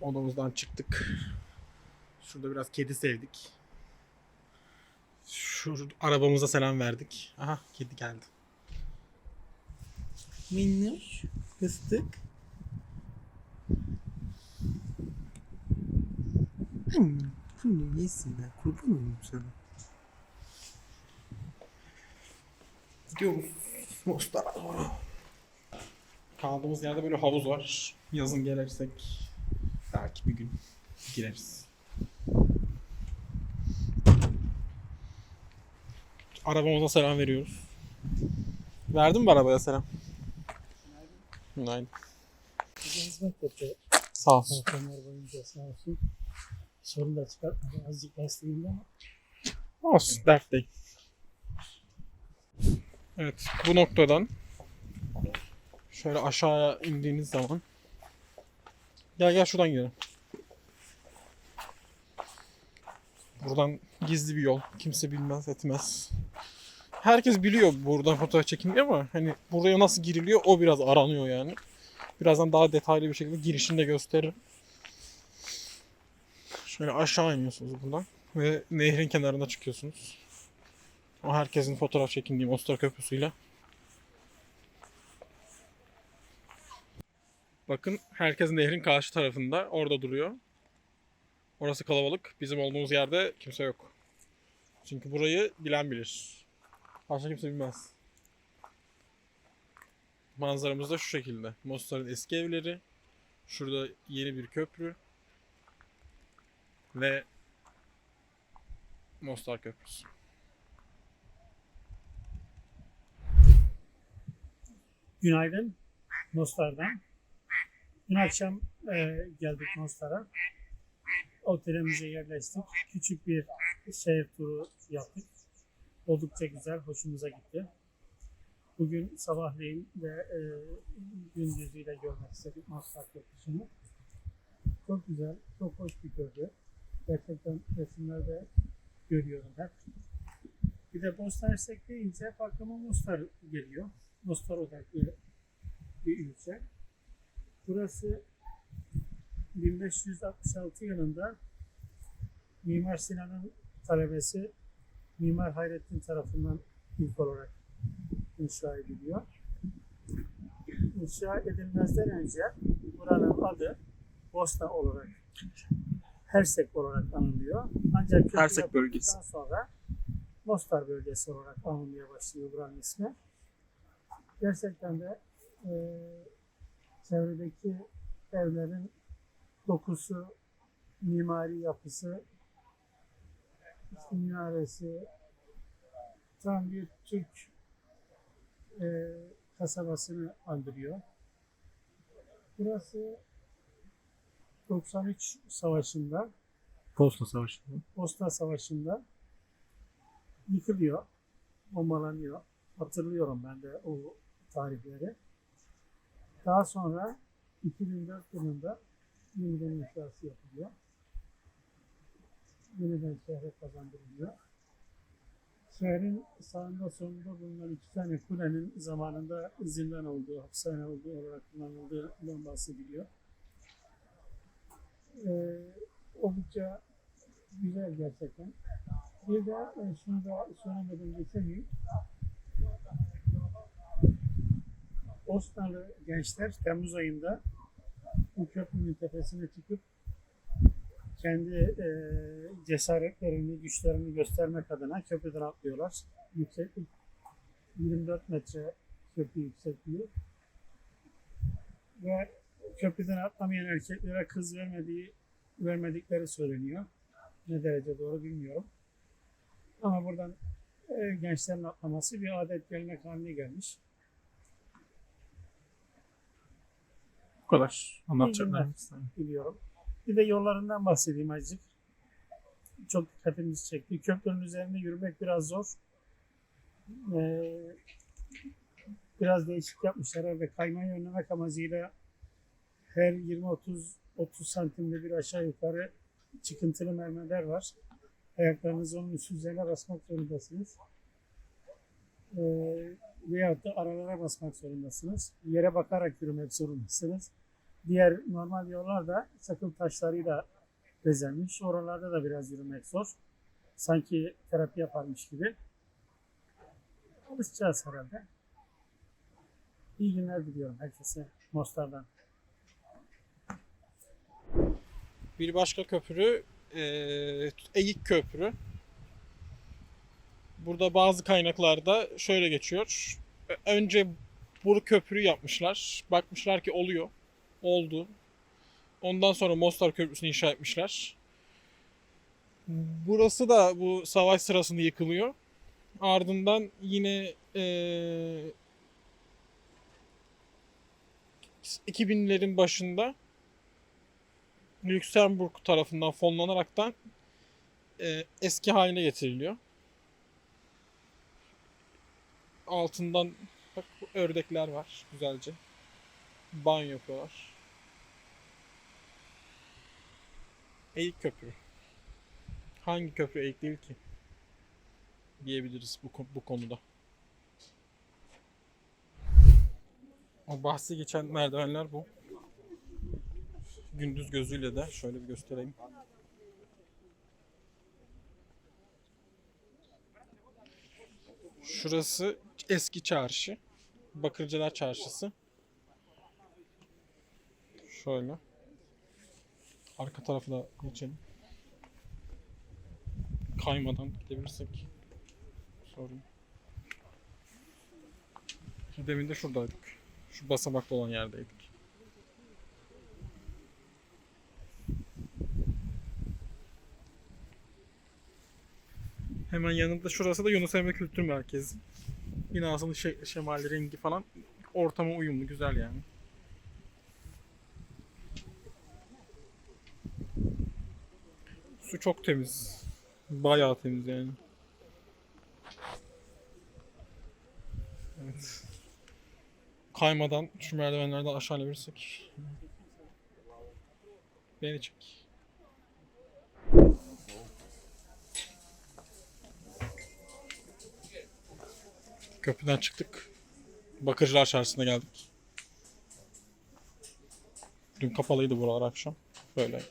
Odamızdan çıktık. Şurada biraz kedi sevdik. Şu arabamıza selam verdik. Aha kedi geldi. Minnoş. Fıstık. Bunu yesin ben kurban olayım sana. Gidiyoruz. Mostar'a doğru. Kaldığımız yerde böyle havuz var. Yazın gelirsek belki bir gün gireriz. Arabamıza selam veriyoruz. Verdin mi arabaya selam? Bize hizmet yapıyor. Sağ olsun. Balkonlar boyunca sağ olsun. Sorun da çıkartmadı. Azıcık desteğinde ama Olsun dert değil. Evet bu noktadan şöyle aşağıya indiğiniz zaman gel gel şuradan gidelim. Buradan gizli bir yol. Kimse bilmez etmez. Herkes biliyor buradan fotoğraf çekilmiyor ama hani buraya nasıl giriliyor o biraz aranıyor yani. Birazdan daha detaylı bir şekilde girişini de gösteririm. Şöyle aşağı iniyorsunuz buradan ve nehrin kenarına çıkıyorsunuz. O herkesin fotoğraf çekindiği Mostar Köprüsü'yle. Bakın herkes nehrin karşı tarafında orada duruyor. Orası kalabalık. Bizim olduğumuz yerde kimse yok. Çünkü burayı bilen bilir. Başka kimse bilmez. Manzaramız da şu şekilde. Mostar'ın eski evleri. Şurada yeni bir köprü. Ve Mostar Köprüsü. günaydın Mostar'dan. Dün akşam e, geldik Mostar'a. Otelimize yerleştik. Küçük bir şehir turu yaptık. Oldukça güzel, hoşumuza gitti. Bugün sabahleyin ve e, gündüzüyle görmek istedik Mostar Köprüsü'nü. Çok güzel, çok hoş bir köprü. Gerçekten resimlerde görüyorum hep. Bir de Bosna Hersek deyince hep aklıma Mostar geliyor. Mostar odaklı bir ilçe. Burası 1566 yılında Mimar Sinan'ın talebesi Mimar Hayrettin tarafından ilk olarak inşa ediliyor. İnşa edilmezden önce buranın adı Bosna olarak Hersek olarak anılıyor. Ancak köprü Hersek bölgesi. sonra Mostar bölgesi olarak anılmaya başlıyor buranın ismi. Gerçekten de e, çevredeki evlerin dokusu, mimari yapısı, minaresi tam bir Türk e, kasabasını andırıyor. Burası 93 Savaşı'nda Bosna Savaşı'nda. Bosna Savaşı'nda yıkılıyor, bombalanıyor. Hatırlıyorum ben de o tarihleri. Daha sonra 2004 yılında yeniden inşası yapılıyor. Yeniden şehre kazandırılıyor. Şehrin sağında solunda bulunan iki tane kulenin zamanında zindan olduğu, hapishane olduğu olarak kullanıldığından bahsediliyor. Ee, oldukça güzel gerçekten. Bir de e, şunu da söylemeden geçemeyeyim. Osmanlı gençler Temmuz ayında bu köprünün tepesine çıkıp kendi e, cesaretlerini, güçlerini göstermek adına köprüden atlıyorlar. Yükseklik 24 metre köprü yüksekliği. Ve köprüden atlamayan erkeklere kız vermediği vermedikleri söyleniyor. Ne derece doğru bilmiyorum. Ama buradan e, gençlerin atlaması bir adet gelenek haline gelmiş. Bu kadar. Anlatacaklar. biliyorum. Bir de yollarından bahsedeyim azıcık. Çok dikkatimizi çekti. Köprünün üzerinde yürümek biraz zor. Ee, biraz değişik yapmışlar herhalde. Kaymayı önlemek amacıyla her 20-30 30 santimde bir aşağı yukarı çıkıntılı mermerler var. Ayaklarınızı onun üst üzerine basmak zorundasınız. Ee, veyahut da aralara basmak zorundasınız. Yere bakarak yürümek zorundasınız. Diğer normal yollar da çakıl taşlarıyla bezenmiş. Oralarda da biraz yürümek zor. Sanki terapi yaparmış gibi. Alışacağız herhalde. İyi günler diliyorum herkese Mostar'dan. Bir başka köprü e, Eğik Köprü. Burada bazı kaynaklarda şöyle geçiyor. Önce bu köprüyü yapmışlar. Bakmışlar ki oluyor. Oldu. Ondan sonra Mostar Köprüsü'nü inşa etmişler. Burası da bu savaş sırasında yıkılıyor. Ardından yine eee 2000'lerin başında Lüksemburg tarafından fonlanaraktan e, eski haline getiriliyor. Altından bak ördekler var güzelce. Banyo yapıyorlar. Eğik köprü. Hangi köprü eğik değil ki? Diyebiliriz bu, bu konuda. O bahsi geçen merdivenler bu gündüz gözüyle de şöyle bir göstereyim. Şurası eski çarşı. Bakırcılar Çarşısı. Şöyle. Arka tarafı da geçelim. Kaymadan gidebilirsek. Sorun. Demin de şuradaydık. Şu basamaklı olan yerdeydik. Hemen yanında şurası da Yunus Emre Kültür Merkezi. Binasının şey, şemali rengi falan ortama uyumlu güzel yani. Su çok temiz. Bayağı temiz yani. Evet. Kaymadan şu merdivenlerden aşağı inebilirsek. Beni çek. Köprüden çıktık. Bakırcılar Çarşısı'na geldik. Dün kapalıydı buralar akşam. Böyle.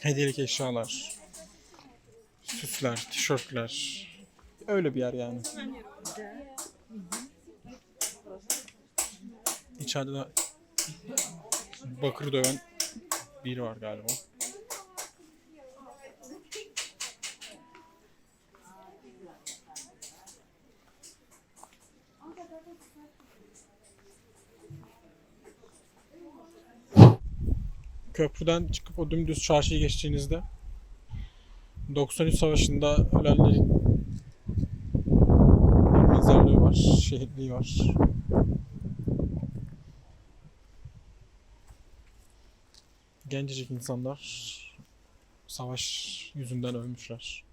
Hediyelik eşyalar. Süsler, tişörtler. Öyle bir yer yani. İçeride de bakır döven biri var galiba. Köprüden çıkıp o dümdüz çarşıya geçtiğinizde 93 Savaşı'nda ölenlerin mezarlığı var, şehitliği var. Gencecik insanlar savaş yüzünden ölmüşler.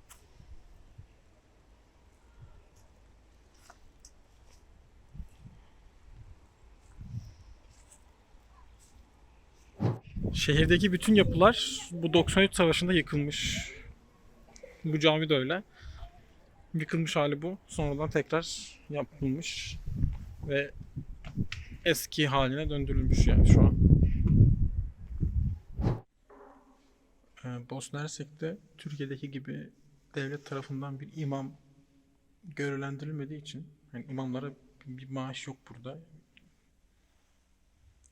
Şehirdeki bütün yapılar bu 93 Savaşı'nda yıkılmış. Bu cami de öyle. Yıkılmış hali bu. Sonradan tekrar yapılmış ve eski haline döndürülmüş yani şu an. Ee, Bosna Hersek'te Türkiye'deki gibi devlet tarafından bir imam görevlendirilmediği için yani imamlara bir maaş yok burada.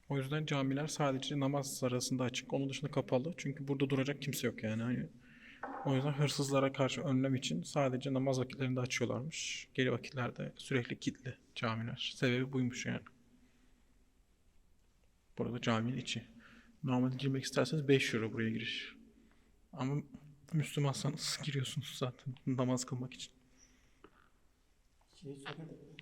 O yüzden camiler sadece namaz arasında açık. Onun dışında kapalı. Çünkü burada duracak kimse yok yani. Hani o yüzden hırsızlara karşı önlem için sadece namaz vakitlerinde açıyorlarmış. Geri vakitlerde sürekli kilitli camiler. Sebebi buymuş yani. Burada caminin içi. Normalde girmek isterseniz 5 euro buraya giriş. Ama Müslümansanız giriyorsunuz zaten namaz kılmak için. Söyledim.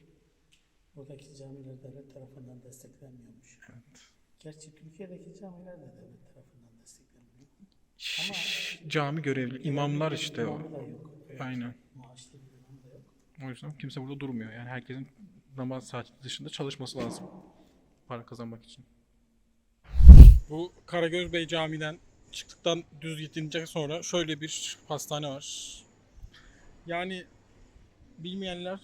Buradaki camiler devlet tarafından desteklenmiyormuş. Evet. Gerçi Türkiye'deki camiler de devlet tarafından desteklenmiyor. Şş, Cami görevli, imamlar işte o. Yok. Aynen. Maaşlı bir imam da yok. O yüzden kimse burada durmuyor. Yani herkesin namaz saati dışında çalışması lazım. Para kazanmak için. Bu Karagöz Bey Camii'den çıktıktan düz gidince sonra şöyle bir hastane var. Yani bilmeyenler,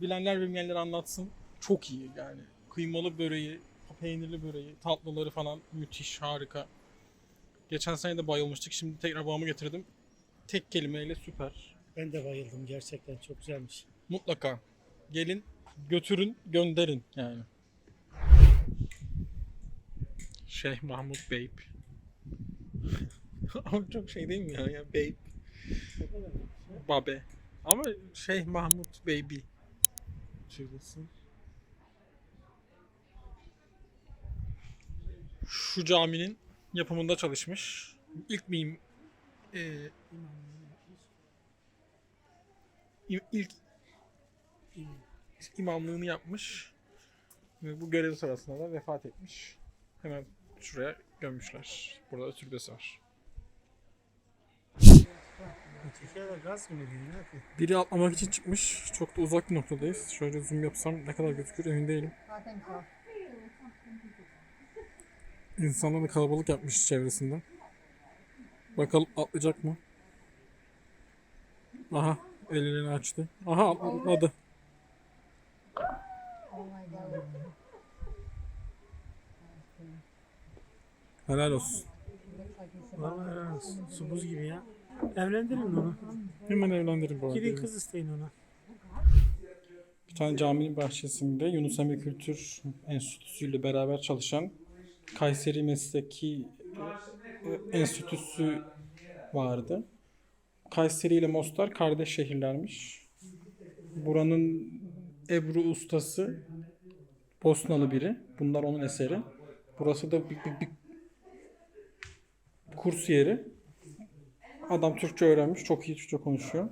bilenler bilmeyenler anlatsın. Çok iyi yani. Kıymalı böreği, peynirli böreği, tatlıları falan müthiş, harika. Geçen sene de bayılmıştık. Şimdi tekrar babamı getirdim. Tek kelimeyle süper. Ben de bayıldım gerçekten çok güzelmiş. Mutlaka gelin, götürün, gönderin yani. Şeyh Mahmut. Ama çok şey değil mi ya? ya Beyp, Babe. Ama Şeyh Mahmut Baby. Şurası. Şu caminin yapımında çalışmış. İlk mim e, ilk imamlığını yapmış bu görev sırasında da vefat etmiş. Hemen şuraya gömmüşler. Burada da türbesi var. Biri atlamak için çıkmış. Çok da uzak bir noktadayız. Şöyle zoom yapsam ne kadar gözükür emin değilim. İnsanlar da kalabalık yapmış çevresinde. Bakalım atlayacak mı? Aha ellerini açtı. Aha atladı. Helal olsun. Vallahi helal olsun. Su buz gibi ya. Evlendirin onu. Hemen evlendirin bu arada. Gidin kız isteyin ona. Bir tane caminin bahçesinde Yunus Emre Kültür Enstitüsü ile beraber çalışan Kayseri Mesleki e, Enstitüsü vardı. Kayseri ile Mostar kardeş şehirlermiş. Buranın Ebru ustası Bosnalı biri. Bunlar onun eseri. Burası da bir, bir, bir kurs yeri. Adam Türkçe öğrenmiş. Çok iyi Türkçe konuşuyor.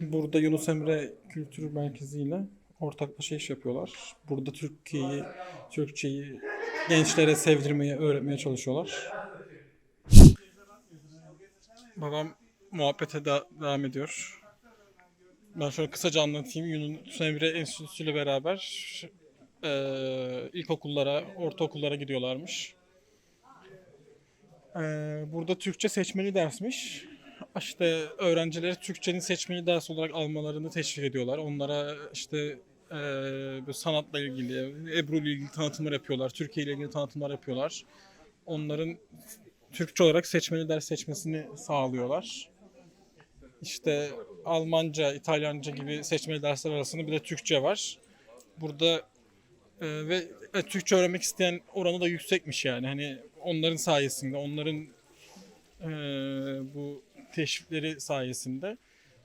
Burada Yunus Emre Kültür Merkezi ile ortaklaşa iş yapıyorlar. Burada Türkiye'yi, Türkçeyi gençlere sevdirmeye, öğretmeye çalışıyorlar. Babam muhabbete de- devam ediyor. Ben şöyle kısaca anlatayım. Yunus Emre Enstitüsü ile beraber eee ilkokullara, ortaokullara gidiyorlarmış. Eee, burada Türkçe seçmeli dersmiş işte öğrencileri Türkçenin seçmeli ders olarak almalarını teşvik ediyorlar. Onlara işte eee, böyle sanatla ilgili, Ebru ile ilgili tanıtımlar yapıyorlar. Türkiye ile ilgili tanıtımlar yapıyorlar. Onların Türkçe olarak seçmeli ders seçmesini sağlıyorlar. İşte Almanca, İtalyanca gibi seçmeli dersler arasında bir de Türkçe var. Burada e, ve e, Türkçe öğrenmek isteyen oranı da yüksekmiş yani. Hani onların sayesinde, onların e, bu teşvikleri sayesinde.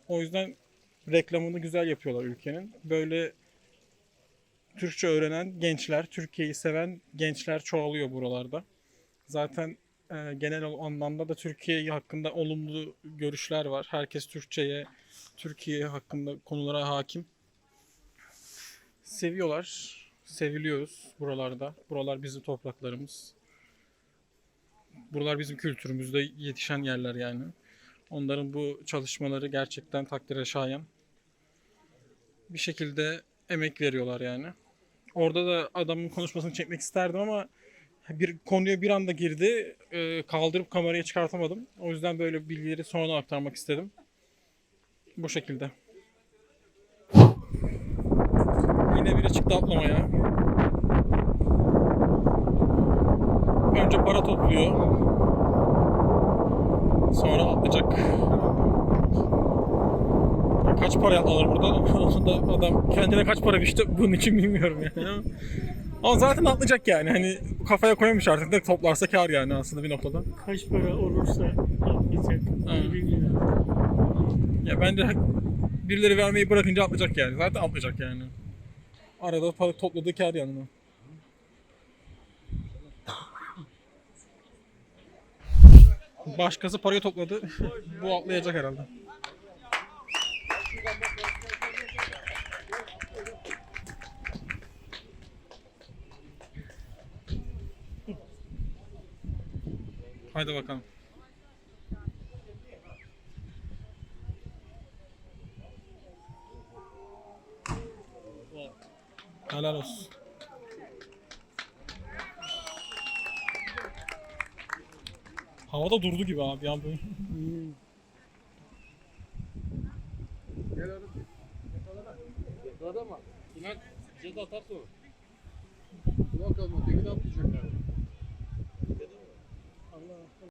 O yüzden reklamını güzel yapıyorlar ülkenin. Böyle Türkçe öğrenen gençler, Türkiye'yi seven gençler çoğalıyor buralarda. Zaten e, genel anlamda da Türkiye hakkında olumlu görüşler var. Herkes Türkçe'ye, Türkiye hakkında konulara hakim. Seviyorlar, seviliyoruz buralarda. Buralar bizim topraklarımız. Buralar bizim kültürümüzde yetişen yerler yani. Onların bu çalışmaları gerçekten takdire şayan. Bir şekilde emek veriyorlar yani. Orada da adamın konuşmasını çekmek isterdim ama bir konuya bir anda girdi. Ee, kaldırıp kamerayı çıkartamadım. O yüzden böyle bilgileri sonradan aktarmak istedim. Bu şekilde. Yine biri çıktı atlamaya. Önce para topluyor. Sonra atlayacak. Ya Kaç para alır burada? Onu da adam kendine kaç para biçti bunun için bilmiyorum yani. Ama zaten atlayacak yani. Hani kafaya koymuş artık da toplarsa kar yani aslında bir noktada. Kaç para olursa atlayacak. Bilmiyorum. Ya bence birileri vermeyi bırakınca atlayacak yani. Zaten atlayacak yani. Arada para topladığı kar yanına. Başkası parayı topladı. Bu atlayacak herhalde. Haydi bakalım. Helal olsun. Havada durdu gibi abi ya böyle. Ceza atarsa olur. Bakalım öteki de atlayacaklar. Allah